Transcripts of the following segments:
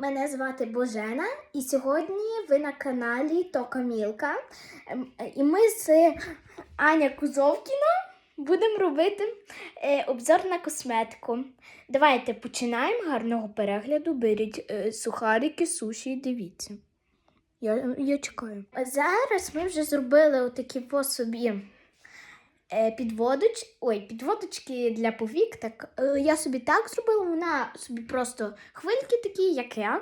Мене звати Божена, і сьогодні ви на каналі Тока Мілка. Ем, І ми з Аня Кузовкіна будемо робити е, обзор на косметику. Давайте починаємо гарного перегляду. Беріть е, сухарики, суші дивіться. Я, я чекаю. Зараз ми вже зробили отакі по собі підводоч... Ой, підводочки для повік. Так, е, я собі так зробила, вона собі просто хвильки такі, як я.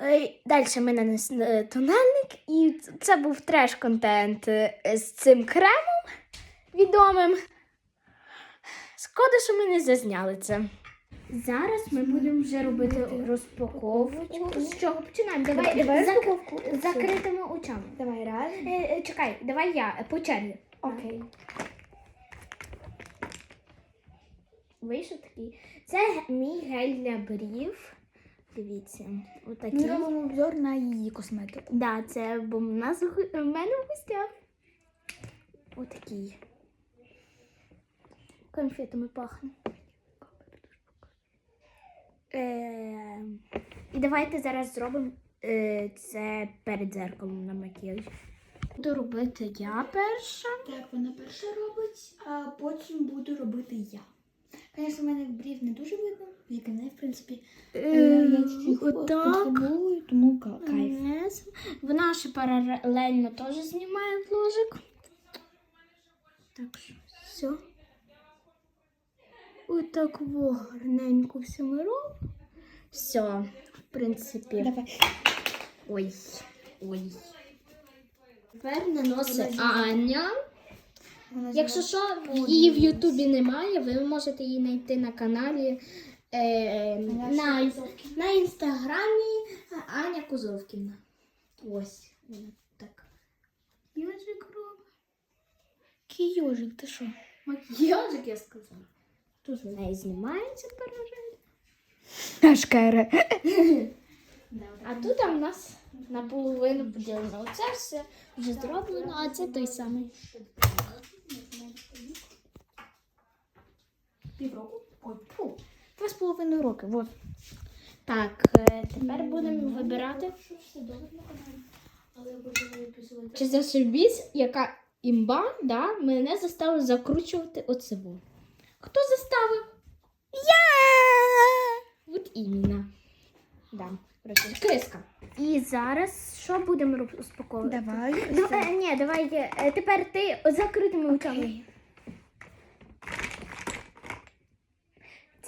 Е, Далі ми нанесли е, тональник, і це був треш-контент е, з цим кремом відомим. Шкода, що ми не зазняли це. Зараз ми будемо вже робити розпаковку. З чого починаємо? Давай, Давай зак- закритими очами. Давай раз. Е, е, чекай, давай я е, по черзі. Окей. Вийшов такий. Це мій гель для брів. Дивіться, отакий. Ми робимо обзор на її косметику. Да, це бо в нас в мене в гостях. Отакий. Конфетами пахне. Е, і давайте зараз зробимо е, це перед дзеркалом на макіяж. Буду робити я перша. Так, вона перша робить, а потім буду робити я. Звісно, в мене брів не дуже видно, як і мене, в принципі. Е, я чуть-чуть підфарбовую, тому кайф. Вона ще паралельно теж знімає вложик. Так що все. Отак во гарненько все ми робимо. Все, в принципі. Давай. Ой. Ой. Тепер наносить Аня. Вона Якщо що, її в Ютубі немає, ви можете її знайти на каналі е, на, на інстаграмі Аня Кузовкіна. Ось так. Макіяжик робить. Кійожик, ти що? Макіяжик, я сказала. Тут в неї знімається паралель. Ашкера. А тут у нас наполовину поділено. Оце все вже зроблено, а це той самий. Півроку. Ой, фу. Два з половиною роки. Вот. Так, е, тепер будемо вибирати. Чи зашибісь, яка імба, да, мене заставили закручувати оцеву. Хто заставив? Я! От іменно. Да. Криска. І зараз що будемо розпаковувати? Давай. Давай, ні, давай е, тепер ти закритими очами.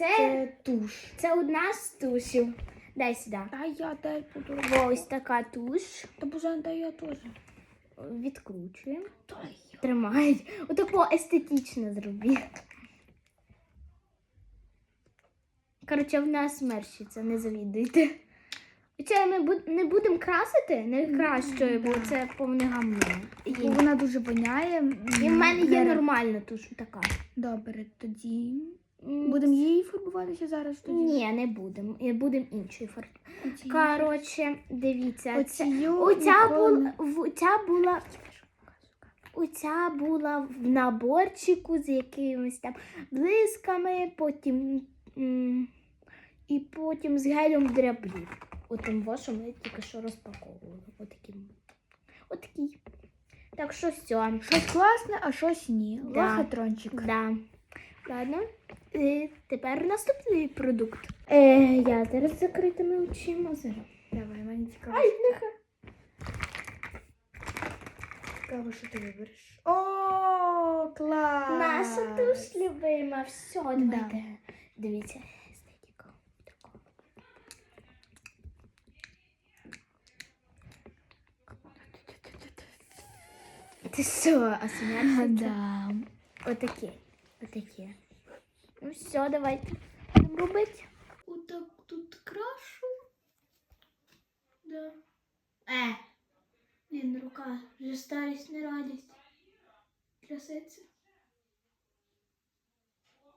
Це, Це туш. це одна з тушів. Дай сюди. А я дай буду робити. Ось така туш. Та боже, дай я теж. Відкручуємо. Тримають. Отако естетично зробі. Коротше, в нас мерщиться, не завідуйте. Хоча ми не будемо красити, не кращою, бо це повне гамно. І, вона дуже воняє. і в мене є нормальна туш така. Добре, тоді. Будемо її фарбуватися зараз тоді. Ні, не будемо. Будемо іншої фарби. Коротше, дивіться. Оця була, ця була, оця була в наборчику з якимись там блисками, потім і потім з гелем для брів. Отим що ми тільки що розпаковували. Отаким. Отакий. Так що все. Щось класне, а щось ні. Да. Лохотрончик. Да. Ладно. Е, тепер наступний продукт. Е, я зараз закритими очима зараз. Давай, мені цікаво. Ай, нехай. Цікаво, що ти вибереш. О, клас! Наша туш любима. Все, давайте. Дивіться. естетика. Таку. Ти що, а? Да. Отакі. Отакі. Ну все, давайте. Будемо робити. Отак тут крашу. Да. Е. Ні, рука. Вже старість, не радість. Трясеться.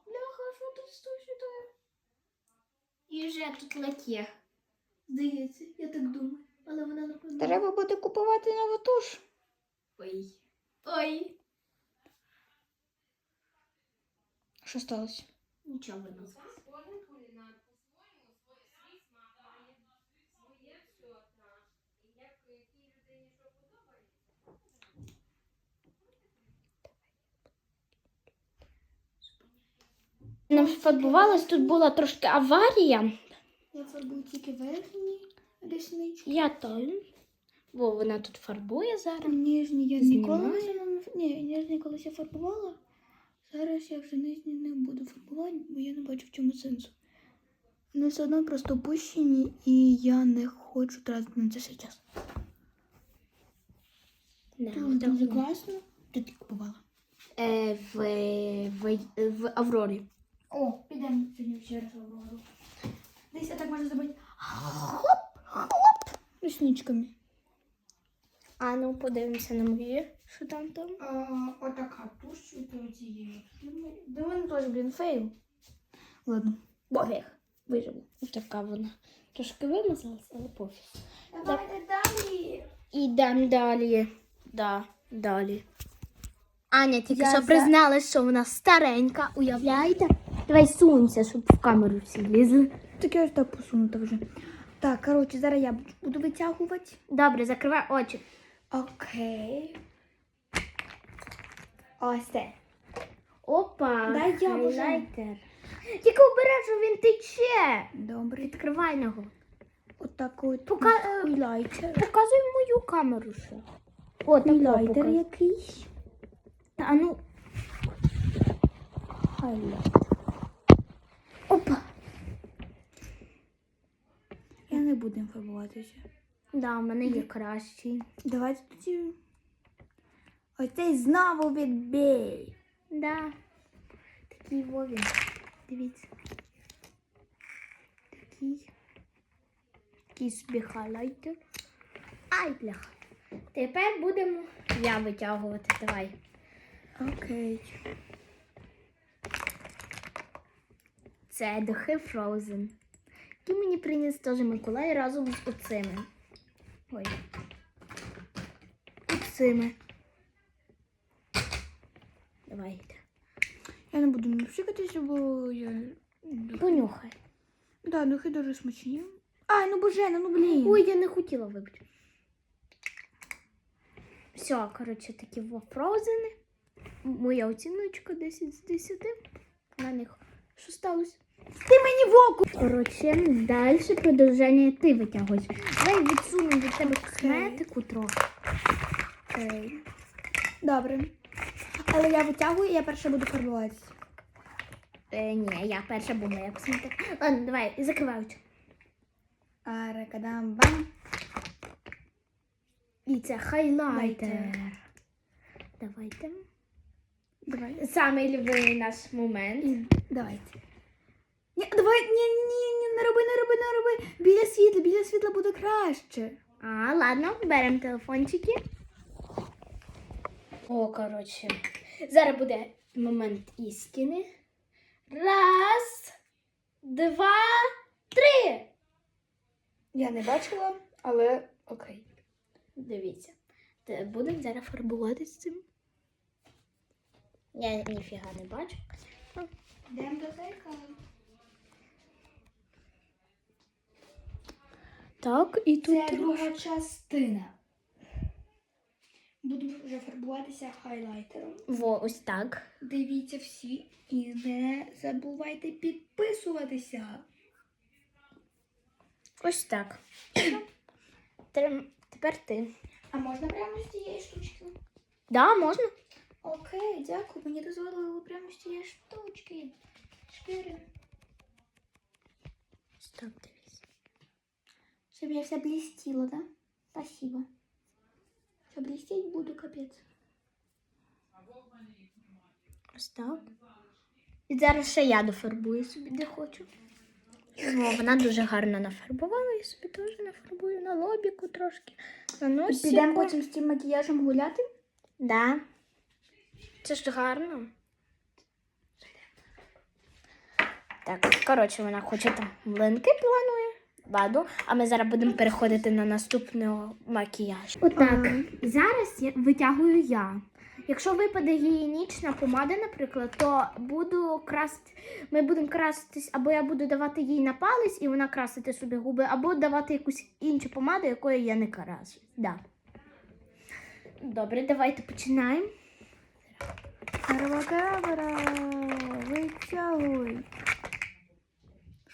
Бляха, що тут стучить? І вже тут лаке. Здається, я так думаю. Але вона напевно. Треба буде купувати нову туш. Ой. Ой. Что осталось? Ничего. Нам фарбувалось, тут була трошки аварія. Я фарбую тільки верхні ріснички. Я то. Бо вона тут фарбує зараз. Ніжні я ніколи не ні, ніжні я фарбувала. Зараз я вже нижні не буду фарбувати, бо я не бачу в чому сенсу. Вони все одно просто опущені, і я не хочу тратити на це ще час. Не, Дуже класно. Ти ти купувала. Е, в, в, в Аврорі. О, підемо сьогодні ще раз обговору. Десь я так можна зробити. Хлоп, хлоп. Рісничками. А ну подивимося на мої. Що там там? А, отака туш від цієї. Де вона теж, блін, фейл. Ладно. Пофіг. Виживу. Така вона. Трошки вимазалась, але пофіг. Давайте далі. Ідемо далі. Да, далі. Аня тільки Я що за- призналась, що вона старенька, уявляєте? Давай сунься, щоб в камеру всі лізли. Так я ж так посунута вже. Так, коротше, зараз я буду витягувати. Добре, закривай очі. Окей. Ось це. Опа, Дай я хайлайтер. Тільки обережно він тече. Добре. Відкривай його. Отак от. Пока- Хайлайтер. Показуй мою камеру ще. О, Хайлайтер якийсь. А ну, Хайлайтер. опа. Я не буду фарбуватися. Да, в мене є кращий. Давайте тоді. Ось цей знову відбій. Да. Такий вовін. Дивіться. Такий. Такий собі хайлайтер. Ай, бляха. Тепер будемо я витягувати. Давай. Окей. Це духи Frozen. Які мені приніс теж Миколай разом з оцими. Ой. Оцими. Давайте. Я не буду не бо я. Понюхай. Да, духи дуже смачні. Ай, ну божена, ну блін. Ой, я не хотіла випити. Все, коротше, такі во Frozen. Моя оціночка 10 з 10. На них. Що сталося? Ти мені в оку! Коротше, далі продовження ти витягуєш. Давай відсунемо від тебе косметику трохи. Окей. Добре. Але я витягую, і я перша буду фарбуватися. Е, ні, я перша була моя косметика. Ладно, давай, закривай очі. Аракадам бам. І це хайлайтер. Лайтер. Давайте. Давай. Самий любимий наш момент. Давайте. Ні, давай, ні, ні, ні, не роби, не роби, не роби. Біля світла, біля світла буде краще. А, ладно, беремо телефончики. О, коротше. Зараз буде момент істини. Раз, два, три. Я не бачила, але окей. Дивіться. Будемо зараз фарбувати з цим. Я ніфіга не бачу. Йдемо до зеркала. Так, і тут Це друга частина. Буду вже фарбуватися хайлайтером. Во, ось так. Дивіться всі і не забувайте підписуватися. Ось так. Трим- Тепер ти. А можна прямо з цієї штучки? Да, можна? Окей, дякую. Мені дозволили прямо з цієї штучки. Шкіри. Ось так Щоб я вся блістіла, да? Спасибо. Що блістіть буду, капець. Ось так. І зараз ще я дофарбую собі, де хочу. О, вона дуже гарно нафарбувала, я собі теж нафарбую на лобіку трошки. На носі. Підемо потім з цим макіяжем гуляти. Да. Це ж гарно. Так, коротше, вона хоче там млинки планує. Ладно, а ми зараз будемо переходити на наступний макіяж. Отак. Зараз я витягую я. Якщо випаде гігієнічна помада, наприклад, то буду красти. Ми будемо краситись, або я буду давати їй на палець, і вона красити собі губи, або давати якусь іншу помаду, якою я не красусь. Да. Добре, давайте починаємо. Арвакадабра! Витягуй!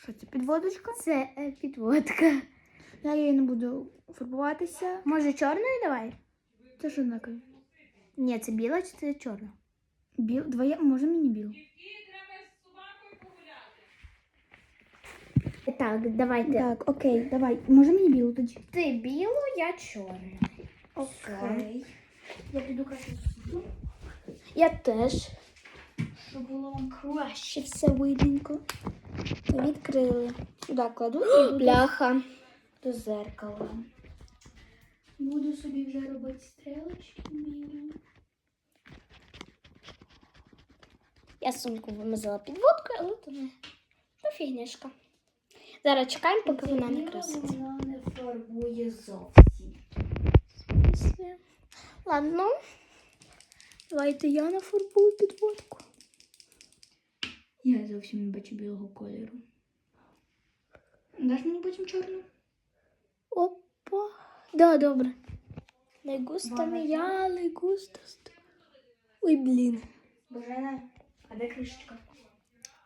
Що це підводочка? Це е, підводка. Я її не буду фарбуватися. Може, чорною давай? Це ж однакові. Ні, це біла чи це чорна? Біл, двоє, може мені біл? Так, давайте. Так, окей, давай. Може мені білу тоді? Ти білу, я чорну. Окей. Я піду краще сюди, Я теж. щоб було вам краще все видненько. Відкрили. Сюди кладу і Бляха. до зеркала. Буду собі вже робити стрілочки. Я сумку вимазала підводкою, але то не то фігнішка. Зараз чекаємо, поки вона не красить. Вона не фарбує зовсім. Ладно. Давайте я нафарбую підводку. Я зовсім не бачу білого кольору. Даш мені потім чорну? Опа. Да, добре. Вона мія, не густо. Ой, блін. Божена, а де кришечка?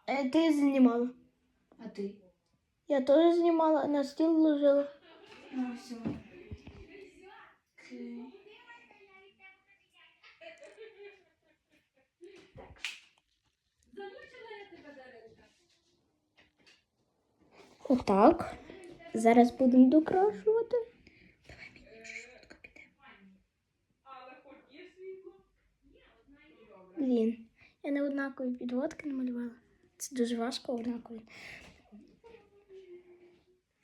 Е, ти знімала. А ти? Я теж знімала, на стіл ложила. Ну, все. Окей. Отак. Зараз будемо докрашувати. Давай мені швидко підемо. Блін, я не однакові підводки намалювала. Це дуже важко однакові.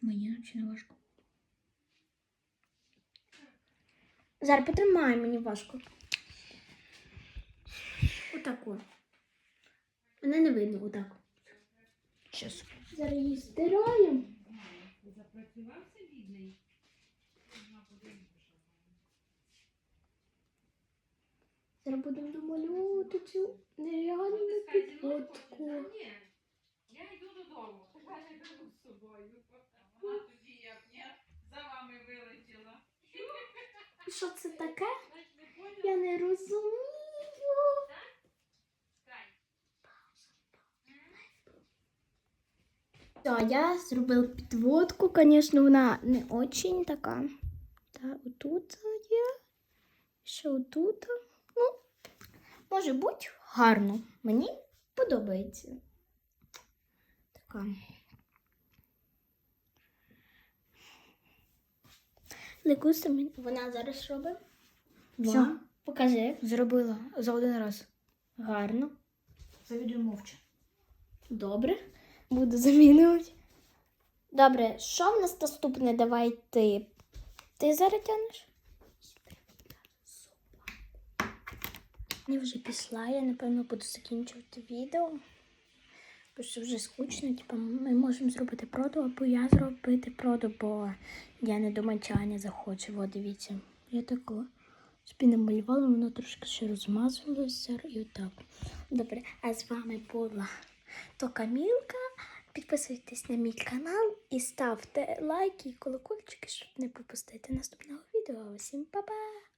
Мені чи не важко? Зараз потримай мені важко. Отако. Мене не видно отак. Зараз її стираємо. Зараз будемо домалювати цю нереальну підводку. Я йду додому. Я не беру з собою. Вона тоді як ні, за вами вилетіла. Що це таке? Я не розумію. Так, я зробила підводку, звісно, вона не очень така. Та отут є. Ще отут. Ну, може бути гарно. Мені подобається. Така. Ликуса мені- вона зараз робить. Все. Покажи. Зробила за один раз. Гарно. Завідую мовча. Добре. Буду замінювати. Добре, що в нас наступне? Давай ти. Ти зараз тянеш? Я вже пішла, я напевно буду закінчувати відео. Бо що вже скучно, типу, ми можемо зробити проду, або я зробити проду, бо я не думаю, чи Аня захоче. О, дивіться. Я таку собі намалювала, воно трошки ще розмазалося і отак. Добре, а з вами була то Камілка. Підписуйтесь на мій канал і ставте лайки і колокольчики, щоб не пропустити наступного відео. Усім па-па!